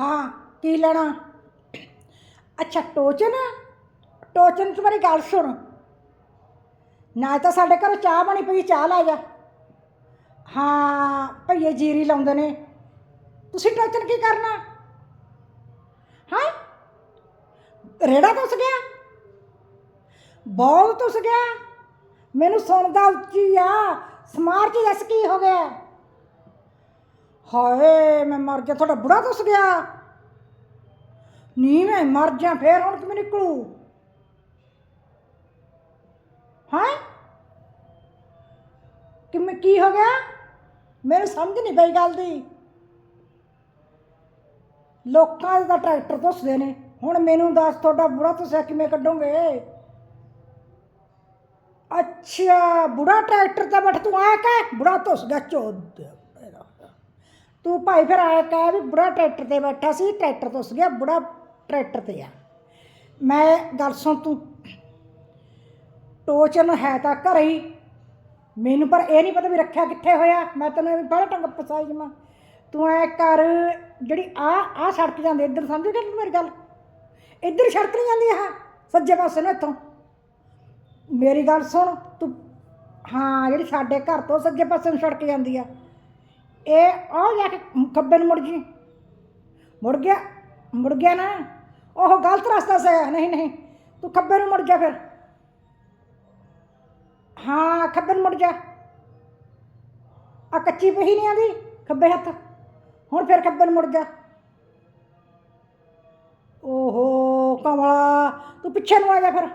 ਹਾਂ, ਕੀ ਲੈਣਾ? ਅੱਛਾ, ਟੋਚਨ? ਟੋਚਨ, ਤੂੰ ਮੇਰੀ ਗੱਲ ਸੁਣ। ਨਾ ਤਾਂ ਸਾਡੇ ਘਰੋਂ ਚਾਹ ਬਣੀ ਪਈ, ਚਾਹ ਲੈ ਜਾ। ਹਾਂ, ਭਈਏ ਜੀਰੀ ਲਾਉਂਦੇ ਨੇ। ਤੁਸੀਂ ਟੋਚਨ ਕੀ ਕਰਨਾ? ਹਾਂ? ਰੇੜਾ ਤੁਸ ਗਿਆ? ਬਹੁਤ ਤੁਸ ਗਿਆ? ਮੈਨੂੰ ਸੁਣਦਾ ਉੱਚੀ ਆ। ਸਮਾਰ ਕੇ ਦੱਸ ਕੀ ਹੋ ਗਿਆ? ਹਾਏ, ਮੈਂ ਮਰ ਜਾ ਤੁਹਾਡਾ ਬੁੜਾ ਤੁਸ ਗਿਆ। ਨੀ, ਮੈਂ ਮਰ ਜਾ, ਫੇਰ ਹੁਣ ਕਿਵੇਂ ਨਿਕਲੂ? ਹਾਂ? ਕਿਵੇਂ, ਕੀ ਹੋ ਗਿਆ? ਮੈਨੂੰ ਸਮਝ ਨਹੀਂ ਪਈ ਗੱਲ ਦੀ। ਲੋਕਾਂ ਦਾ ਟਰੈਕਟਰ ਧੁੱਸਦੇ ਨੇ। ਹੁਣ ਮੈਨੂੰ ਦੱਸ, ਤੁਹਾਡਾ ਬੁੜਾ ਤੁਸੀਂ ਕਿਵੇਂ ਕੱਢੋਗੇ? ਅੱਛਾ, ਬੁੜਾ ਟਰੈਕਟਰ ਤਾਂ ਬੈਠ, ਤੂੰ ਆਇਆ ਕਾ? ਬੁੜਾ ਧੁੱਸ ਗਿਆ, ਚੋਦ। ਤੂੰ ਭਾਈ ਫਿਰ ਆਇਆ ਕਹਿ ਵੀ ਬੁੜਾ ਟਰੈਕਟਰ ਤੇ ਬੈਠਾ ਸੀ, ਟਰੈਕਟਰ ਤੋਂ ਗਿਆ, ਬੁੜਾ ਟਰੈਕਟਰ ਤੇ ਆ। ਮੈਂ ਗੱਲ ਸੁਣ ਤੂੰ। ਟੋਚਨ ਹੈ ਤਾਂ ਘਰ ਹੀ। ਮੈਨੂੰ ਪਰ ਇਹ ਨਹੀਂ ਪਤਾ ਵੀ ਰੱਖਿਆ ਕਿੱਥੇ ਹੋਇਆ। ਮੈਂ ਤੈਨੂੰ ਵੀ ਬੜਾ ਟੰਗ ਫਸਾਈ ਜਮਾ ਤੂੰ ਐ ਕਰ, ਜਿਹੜੀ ਆ ਆ ਸੜਕ ਜਾਂਦੀ, ਇੱਧਰ ਸਮਝ ਗਿਆ ਮੇਰੀ ਗੱਲ? ਇੱਧਰ ਸੜਕ ਨਹੀਂ ਜਾਂਦੀ ਆ ਸੱਜੇ ਪਾਸੇ ਨੂੰ ਇੱਥੋਂ। ਮੇਰੀ ਗੱਲ ਸੁਣ, ਤੂੰ, ਹਾਂ, ਜਿਹੜੀ ਸਾਡੇ ਘਰ ਤੋਂ ਸੱਜੇ ਪਾਸੇ ਨੂੰ ਸੜਕ ਜਾਂਦੀ ਆ। ਇਹ ਆ ਜਾ ਕੇ ਖੱਬੇ ਨੂੰ ਮੁੜ ਜੀ ਮੁੜ ਗਿਆ ਮੁੜ ਗਿਆ ਨਾ ਉਹ ਗਲਤ ਰਸਤਾ ਸੀ ਨਹੀਂ ਨਹੀਂ ਤੂੰ ਖੱਬੇ ਨੂੰ ਮੁੜ ਜਾ ਫਿਰ ਹਾਂ ਖੱਬੇ ਨੂੰ ਮੁੜ ਜਾ ਆ ਕੱਚੀ ਪਹੀ ਨਹੀਂ ਆਂਦੀ ਖੱਬੇ ਹੱਥ ਹੁਣ ਫਿਰ ਖੱਬੇ ਨੂੰ ਮੁੜ ਜਾ ਓਹੋ ਕਮਲਾ ਤੂੰ ਪਿੱਛੇ ਨੂੰ ਆ ਜਾ ਫਿਰ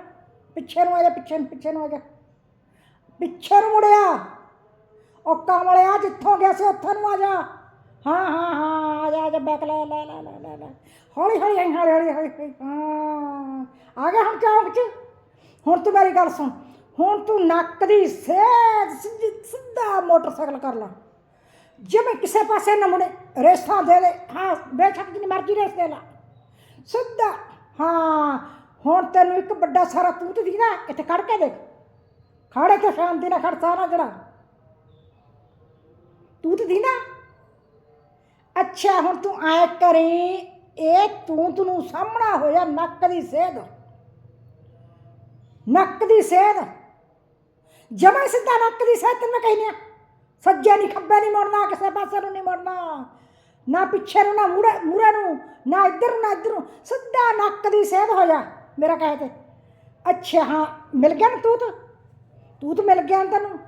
ਪਿੱਛੇ ਨੂੰ ਆ ਜਾ ਪਿੱਛੇ ਨੂੰ ਪਿੱਛੇ ਨੂੰ ਆ ਜਾ ਪਿੱਛੇ ਨੂੰ ਮੁੜਿਆ ਉਹ ਕਮਲਿਆ ਜਿੱਥੋਂ ਗਿਆ ਸੀ ਉੱਥੋਂ ਨੂੰ ਆ ਜਾ। ਹਾਂ ਹਾਂ ਹਾਂ ਆ ਜਾ ਆ ਜਾ ਬੈਕ ਲੈ ਲੈ ਲੈ ਲੈ ਲੈ ਲੈ। ਹੌਲੀ ਹੌਲੀ ਆਈ, ਹੌਲੀ ਹੌਲੀ ਹੌਲੀ ਹੌਲੀ, ਹਾਂ। ਆ ਗਿਆ ਹੁਣ ਚੌਂਕ 'ਚ? ਹੁਣ ਤੂੰ ਮੇਰੀ ਗੱਲ ਸੁਣ। ਹੁਣ ਤੂੰ ਨੱਕ ਦੀ ਸੇਧ ਸਿੱਧੀ ਸਿੱਧਾ ਮੋਟਰਸਾਈਕਲ ਕਰ ਲਾ। ਜਿਵੇਂ ਕਿਸੇ ਪਾਸੇ ਨਾ ਮੁੜੇ ਰੇਸਾਂ ਦੇ ਦੇ ਹਾਂ ਬੇਸ਼ੱਕ ਜਿੰਨੀ ਮਰਜ਼ੀ ਰੇਸ ਦੇ ਲਾ। ਸਿੱਧਾ। ਹਾਂ। ਹੁਣ ਤੈਨੂੰ ਇੱਕ ਵੱਡਾ ਸਾਰਾ ਤੂਤ ਦਿਖਦਾ ਇੱਥੇ ਖੜ ਕੇ ਦੇਖ। ਖੜੇ ਤੇ ਸ਼ਾਂਤੀ ਨਾਲ ਖੜ ਸਾਰਾ ਜਿਹੜਾ ਤੂਤ ਨਾ ਅੱਛਾ ਹੁਣ ਤੂੰ ਆਏ ਕਰੀ ਇਹ ਤੂੰ ਨੂੰ ਸਾਹਮਣਾ ਹੋਇਆ ਨੱਕ ਦੀ ਸੇਧ ਨੱਕ ਦੀ ਸੇਧ ਜਮਾ ਸਿੱਧਾ ਨੱਕ ਦੀ ਸੇਧ ਤੈਨੂੰ ਮੈਂ ਸੱਜੇ ਨਹੀਂ ਖੱਬੇ ਨਹੀਂ ਮੁੜਨਾ ਕਿਸੇ ਪਾਸੇ ਨੂੰ ਨਹੀਂ ਮੁੜਨਾ ਨਾ ਪਿੱਛੇ ਨੂੰ ਨਾ ਮੂਰੇ ਮੂਰੇ ਨੂੰ ਨਾ ਇੱਧਰ ਨੂੰ ਨਾ ਇੱਧਰ ਨੂੰ ਸਿੱਧਾ ਨੱਕ ਦੀ ਸੇਧ ਹੋ ਜਾ ਮੇਰਾ ਕਹੇ ਤੇ ਅੱਛਾ ਹਾਂ ਮਿਲ ਗਿਆ ਨਾ ਤੂੰ ਤਾਂ ਤੂੰ ਤੂਤ ਮਿਲ ਗਿਆ ਤੈਨੂੰ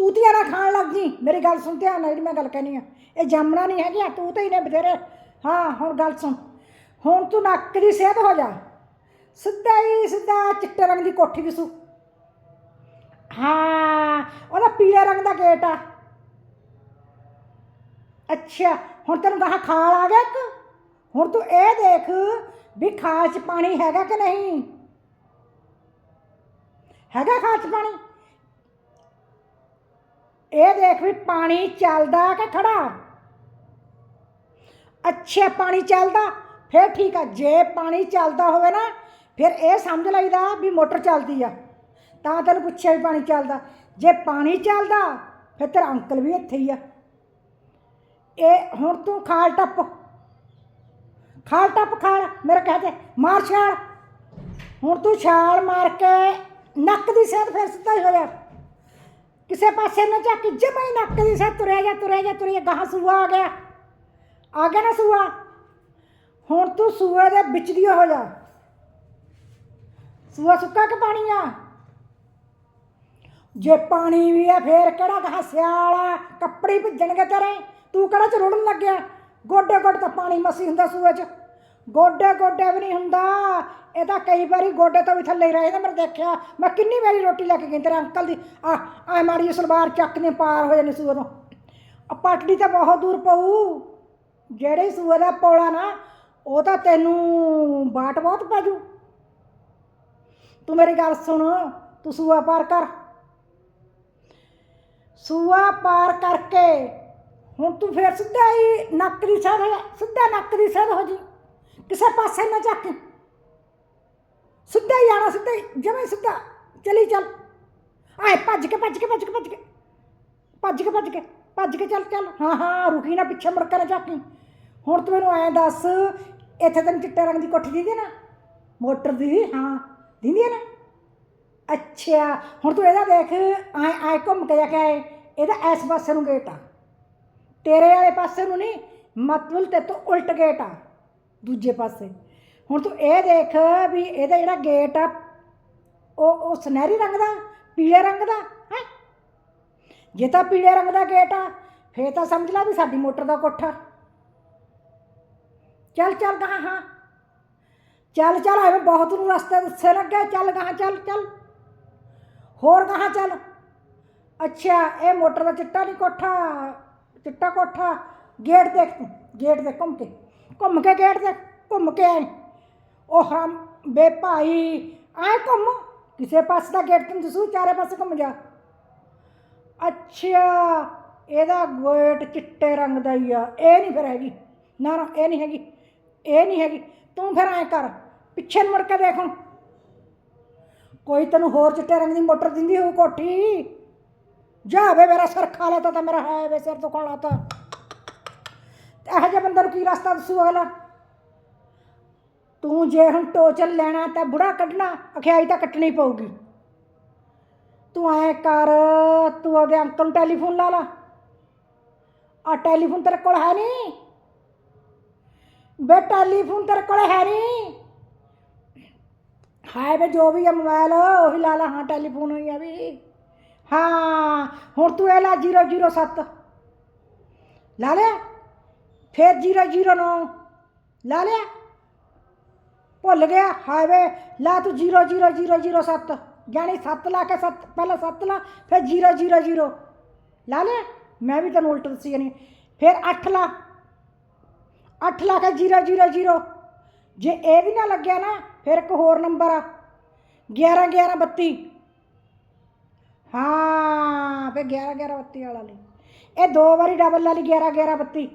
ਤੂਤੀਆਂ ਨਾ ਖਾਣ ਲੱਗ ਜੀ ਮੇਰੀ ਗੱਲ ਸੁਣ, ਧਿਆਨ ਨਾਲ ਜਿਹੜੀ ਮੈਂ ਗੱਲ ਕਹਿਣੀ ਆ। ਇਹ ਜਾਮਣਾ ਨਹੀਂ ਹੈਗੀਆਂ, ਤੂੰ ਤੂਤ ਹੀ ਨੇ ਬਥੇਰੇ ਹਾਂ, ਹੁਣ ਗੱਲ ਸੁਣ। ਹੁਣ ਤੂੰ ਨੱਕ ਦੀ ਸਿਹਤ ਹੋ ਜਾ। ਸਿੱਧਾ ਹੀ, ਸਿੱਧਾ ਚਿੱਟੇ ਰੰਗ ਦੀ ਕੋਠੀ ਦਿਸੂ ਹਾਂ, ਉਹਦਾ ਪੀਲੇ ਰੰਗ ਦਾ ਗੇਟ ਆ। ਅੱਛਾ, ਹੁਣ ਤੈਨੂੰ ਕਹਾ ਖਾਲ ਆ ਗਿਆ ਇੱਕ? ਹੁਣ ਤੂੰ ਇਹ ਦੇਖ ਵੀ ਖਾਲ ਪਾਣੀ ਹੈਗਾ ਕਿ ਨਹੀਂ? ਹੈਗਾ ਖਾਲ ਪਾਣੀ? ਇਹ ਦੇਖ ਵੀ ਪਾਣੀ ਚੱਲਦਾ ਕਿ ਖੜਾ? ਅੱਛੇ ਪਾਣੀ ਚੱਲਦਾ, ਫਿਰ ਠੀਕ ਆ, ਜੇ ਪਾਣੀ ਚੱਲਦਾ ਹੋਵੇ ਨਾ, ਫਿਰ ਇਹ ਸਮਝ ਲਈਦਾ ਵੀ ਮੋਟਰ ਚੱਲਦੀ ਆ। ਤਾਂ ਤੈਨੂੰ ਪੁੱਛਿਆ ਵੀ ਪਾਣੀ ਚੱਲਦਾ। ਜੇ ਪਾਣੀ ਚੱਲਦਾ, ਫਿਰ ਤੇਰਾ ਅੰਕਲ ਵੀ ਇੱਥੇ ਹੀ ਆ। ਇਹ ਹੁਣ ਤੂੰ ਖਾਲ ਟੱਪ। ਖਾਲ ਟੱਪ ਖਾਲ, ਮੇਰੇ ਕਹਤੇ ਮਾਰ ਛਾਲ। ਹੁਣ ਤੂੰ ਛਾਲ ਮਾਰ ਕੇ ਨੱਕ ਦੀ ਸਿਹਤ ਫਿਰ ਸਿੱਧਾ ਹੀ ਹੋ ਜਾ। ਕਿਸੇ ਪਾਸੇ ਨਾ ਜਾ ਕੇ ਜਮਾ ਹੀ ਨੱਕ ਦੀ ਸੇਧ ਤੁਰਿਆ ਜਾ ਤੁਰਿਆ ਜਾ ਤੁਰਿਆ ਗਾਹ ਸੂਆ ਆ ਗਿਆ। ਆ ਗਿਆ ਨਾ ਸੂਆ? ਹੁਣ ਤੂੰ ਸੂਏ ਦੇ ਵਿੱਚ ਦੀ ਹੋ ਜਾ। ਸੂਆ ਸੁੱਕਾ ਕਿ ਪਾਣੀ ਆ? ਜੇ ਪਾਣੀ ਵੀ ਆ, ਫੇਰ ਕਿਹੜਾ ਕਹਾ ਸਿਆਲਾ ਕੱਪੜੇ ਭਿੱਜਣਗੇ ਤੇਰੇ। ਤੂੰ ਕਿਹੜਾ ਚ ਰੁੜਨ ਲੱਗਿਆ? ਗੋਡੇ ਗੋਡੇ ਤਾਂ ਪਾਣੀ ਮਸੀ ਹੁੰਦਾ ਸੂਏ 'ਚ। ਗੋਡੇ ਗੋਡੇ ਵੀ ਨਹੀਂ ਹੁੰਦਾ। ਇਹ ਤਾਂ ਕਈ ਵਾਰੀ ਗੋਡੇ ਤੋਂ ਵੀ ਥੱਲੇ ਹੀ ਰਹੇ ਨੇ ਮੈਂ ਦੇਖਿਆ। ਮੈਂ ਕਿੰਨੀ ਵਾਰੀ ਰੋਟੀ ਲੈ ਕੇ ਗਈ ਤੇਰੇ ਅੰਕਲ ਦੀ। ਆ ਆ ਮਾੜੀ ਜਿਹੀ ਸਲਵਾਰ ਚੱਕ ਨੇ ਪਾਰ ਹੋ ਜਾਣੀ ਸੂਏ ਤੋਂ। ਆ ਪਟੜੀ ਤਾਂ ਬਹੁਤ ਦੂਰ ਪਊ। ਜਿਹੜੇ ਸੂਏ ਦਾ ਪੌਲਾ ਨਾ, ਉਹ ਤਾਂ ਤੈਨੂੰ ਬਾਟ ਬਹੁਤ ਪੈ ਪਾਜੂ ਤੂੰ ਮੇਰੀ ਗੱਲ ਸੁਣ, ਤੂੰ ਸੂਆ ਪਾਰ ਕਰ। ਸੂਆ ਪਾਰ ਕਰਕੇ ਹੁਣ ਤੂੰ ਫੇਰ ਸਿੱਧਾ ਹੀ ਨੱਕ ਦੀ ਸੈਰ ਹੋ ਸਿੱਧਾ ਨੱਕ ਦੀ ਸੈਰ ਹੋ ਜੀ। ਕਿਸੇ ਪਾਸੇ ਨਾ ਚੱਕ ਸਿੱਧਾ ਹੀ ਆਣਾ ਸਿੱਧਾ ਹੀ, ਜਮੇ ਸਿੱਧਾ। ਚਲੀ ਚੱਲ। ਆਏ, ਭੱਜ ਕੇ ਭੱਜ ਕੇ ਭੱਜ ਕੇ ਭੱਜ ਕੇ। ਭੱਜ ਕੇ ਭੱਜ ਕੇ ਭੱਜ ਕੇ ਚੱਲ ਚੱਲ। ਹਾਂ ਹਾਂ, ਰੁਕੀ ਨਾ ਪਿੱਛੇ, ਮੁੜ ਕੇ ਨਾ ਝਾਕੀ। ਹੁਣ ਤੂੰ ਮੈਨੂੰ ਐਂ ਦੱਸ, ਇੱਥੇ ਤੈਨੂੰ ਚਿੱਟੇ ਰੰਗ ਦੀ ਕੋਠੀ ਦੀਦੀ ਨਾ? ਮੋਟਰ ਦੀ, ਹਾਂ, ਦਿੰਦੀ ਹੈ ਨਾ? ਅੱਛਾ ਹੁਣ ਤੂੰ ਇਹਦਾ ਦੇਖ ਐ ਐ ਘੁੰਮ ਕੇ ਜਾ ਕੇ ਆਏ। ਇਹਦਾ ਇਸ ਪਾਸੇ ਨੂੰ ਗੇਟ ਆ। ਤੇਰੇ ਵਾਲੇ ਪਾਸੇ ਨੂੰ ਨਹੀਂ, ਮਤਲਬ ਤੇ ਤੋਂ ਉਲਟ ਗੇਟ ਆ। ਦੂਜੇ ਪਾਸੇ। ਹੁਣ ਤੂੰ ਇਹ ਦੇਖ ਵੀ ਇਹਦਾ ਜਿਹੜਾ ਗੇਟ ਆ, ਉਹ ਉਹ ਸੁਨਹਿਰੀ ਰੰਗ ਦਾ, ਪੀਲੇ ਰੰਗ ਦਾ, ਹੈ? ਜੇ ਤਾਂ ਪੀਲੇ ਰੰਗ ਦਾ ਗੇਟ ਆ, ਫੇਰ ਤਾਂ ਸਮਝ ਲੈ ਵੀ ਸਾਡੀ ਮੋਟਰ ਦਾ ਕੋਠਾ। ਚੱਲ ਚੱਲ ਗਾਹਾਂ, ਹਾਂ। ਚੱਲ ਚੱਲ, ਐਵੇਂ ਬਹੁਤ ਨੂੰ ਰਸਤੇ ਦੱਸੇ ਲੱਗੇ ਚੱਲ ਗਾਹਾਂ, ਚੱਲ ਚੱਲ। ਹੋਰ ਗਾਹਾਂ ਚੱਲ। ਅੱਛਾ, ਇਹ ਮੋਟਰ ਦਾ ਚਿੱਟਾ ਨਹੀਂ ਕੋਠਾ, ਚਿੱਟਾ ਕੋਠਾ। ਗੇਟ ਦੇਖ ਤੂੰ, ਗੇਟ ਦੇਖ ਘੁੰਮ ਕੇ ਘੁੰਮ ਕੇ ਗੇਟ ਤੇ, ਘੁੰਮ ਕੇ ਆਏ ਉਹ ਹਰਾਮ ਬੇ ਭਾਈ, ਆਏ ਘੁੰਮ। ਕਿਸੇ ਪਾਸੇ ਦਾ ਗੇਟ ਤੈਨੂੰ ਦਿਸੂ, ਚਾਰੇ ਪਾਸੇ ਘੁੰਮ ਜਾ। ਅੱਛਾ, ਇਹਦਾ ਗੇਟ ਚਿੱਟੇ ਰੰਗ ਦਾ ਹੀ ਆ। ਇਹ ਨਹੀਂ ਫਿਰ ਹੈਗੀ। ਨਾ ਨਾ, ਇਹ ਨਹੀਂ ਹੈਗੀ। ਇਹ ਨਹੀਂ ਹੈਗੀ। ਤੂੰ ਫਿਰ ਐ ਕਰ। ਪਿੱਛੇ ਮੁੜ ਕੇ ਦੇਖ ਹੁਣ। ਕੋਈ ਤੈਨੂੰ ਹੋਰ ਚਿੱਟੇ ਰੰਗ ਦੀ ਮੋਟਰ ਦਿੰਦੀ ਹੋਊ ਕੋਠੀ? ਜਾ ਵੇ ਮੇਰਾ ਸਿਰ ਖਾ ਲੈਤਾ ਤਾਂ, ਮੇਰਾ ਹੈ ਵੇ ਸਿਰ ਤੋਂ ਖਾ ਲਾਤਾ ਇਹੋ ਜਿਹੇ ਬੰਦੇ ਨੂੰ ਕੀ ਰਸਤਾ ਦੱਸੂ ਅਗਲਾ। ਤੂੰ ਜੇ ਹੁਣ ਟੋਚਨ ਲੈਣਾ ਤਾਂ ਬੁੜਾ ਕੱਢਣਾ, ਅਖਿਆਈ ਤਾਂ ਕੱਟਣੀ ਪਊਗੀ। ਤੂੰ ਐ ਕਰ, ਤੂੰ ਉਹਦੇ ਅੰਕਲ ਨੂੰ ਟੈਲੀਫੋਨ ਲਾ ਲਾ। ਆ ਟੈਲੀਫੋਨ ਤੇਰੇ ਕੋਲ ਹੈ ਨਹੀਂ। ਬੇ, ਟੈਲੀਫੋਨ ਤੇਰੇ ਕੋਲ ਹੈ ਨਹੀਂ। ਹਾਏ ਬੇ, ਜੋ ਵੀ ਹੈ ਮੋਬਾਈਲ ਉਹੀ ਲਾ ਲਾ। ਹਾਂ, ਟੈਲੀਫੋਨ ਹੋਈ ਆ ਵੀ। ਹਾਂ, ਹੁਣ ਤੂੰ ਇਹ ਲਾ 007 ਲਾ ਲਿਆ? ਫਿਰ 009 ਲਾ ਲਿਆ। ਭੁੱਲ ਗਿਆ। ਹਾਏ ਵੇ। ਲਾ ਤੂੰ 00007 ਜਾਣੀ 7 ਲਾ ਕੇ 7 ਪਹਿਲਾਂ 7 ਲਾ, ਫਿਰ 000 ਲਾ ਲਿਆ। ਮੈਂ ਵੀ ਤੈਨੂੰ ਉਲਟ ਦੱਸੀ ਜਾਨੀ। ਫਿਰ 8 ਲਾ। 8 ਲਾ ਕੇ 000 ਜੇ ਇਹ ਵੀ ਨਾ ਲੱਗਿਆ ਨਾ, ਫਿਰ ਇੱਕ ਹੋਰ ਨੰਬਰ ਆ। 11 11 32 ਹਾਂ, ਫਿਰ 11 11 32 ਵਾਲਾ ਲਈ ਇਹ ਦੋ ਵਾਰੀ ਡਬਲ ਲਾ ਲਈ 11 11 32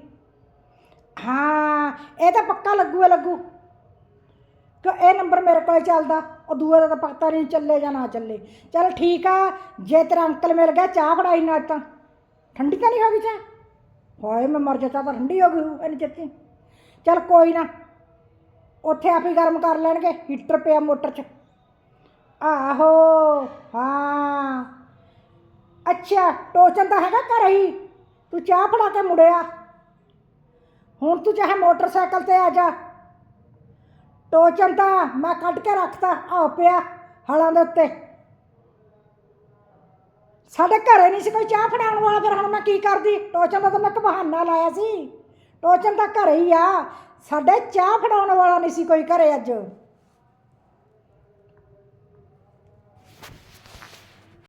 ਹਾਂ ਇਹ ਤਾਂ ਪੱਕਾ ਲੱਗੂ ਹੈ ਲੱਗੂ। ਕਿ ਇਹ ਨੰਬਰ ਮੇਰੇ ਕੋਲ ਚੱਲਦਾ ਉਹ ਦੂਏ ਦਾ ਤਾਂ ਪਤਾ ਨਹੀਂ ਚੱਲੇ ਜਾਂ ਨਾ ਚੱਲੇ। ਚਲ ਠੀਕ ਆ ਜੇ ਤੇਰਾ ਅੰਕਲ ਮਿਲ ਗਿਆ ਚਾਹ ਫੜਾਈ ਨਾ ਤਾਂ। ਠੰਡੀ ਤਾਂ ਨਹੀਂ ਹੋ ਗਈ ਚਾਹ? ਹੋਏ ਮੈਂ ਮਰ ਜਾਤਾ ਤਾਂ ਠੰਡੀ ਹੋ ਗਈ ਹੋਊ, ਇਹਨੇ ਚੱਤੀ ਚਲ ਕੋਈ ਨਾ ਉੱਥੇ ਆਪ ਹੀ ਗਰਮ ਕਰ ਲੈਣਗੇ ਹੀਟਰ ਪਿਆ ਮੋਟਰ 'ਚ। ਆਹੋ ਹਾਂ। ਅੱਛਾ ਟੋਚਨ ਤਾਂ ਹੈਗਾ ਘਰ ਹੀ। ਤੂੰ ਚਾਹ ਫੜਾ ਕੇ ਮੁੜਿਆ। ਹੁਣ ਤੂੰ ਚਾਹੇ ਮੋਟਰਸਾਈਕਲ ਤੇ ਆ ਜਾ। ਟੋਚਨ ਤਾਂ ਮੈਂ ਕੱਢ ਕੇ ਰੱਖਤਾ ਆ ਪਿਆ ਹਲਾਂ ਦੇ ਉੱਤੇ। ਸਾਡੇ ਘਰੇ ਨਹੀਂ ਸੀ ਕੋਈ ਚਾਹ ਫੜਾਉਣ ਵਾਲਾ, ਫਿਰ ਹੁਣ ਮੈਂ ਕੀ ਕਰਦੀ? ਟੋਚਨ ਦਾ ਤਾਂ ਮੈਂ ਇੱਕ ਬਹਾਨਾ ਲਾਇਆ ਸੀ। ਟੋਚਨ ਤਾਂ ਘਰੇ ਹੀ ਆ। ਸਾਡੇ ਚਾਹ ਫੜਾਉਣ ਵਾਲਾ ਨਹੀਂ ਸੀ ਕੋਈ ਘਰੇ ਅੱਜ।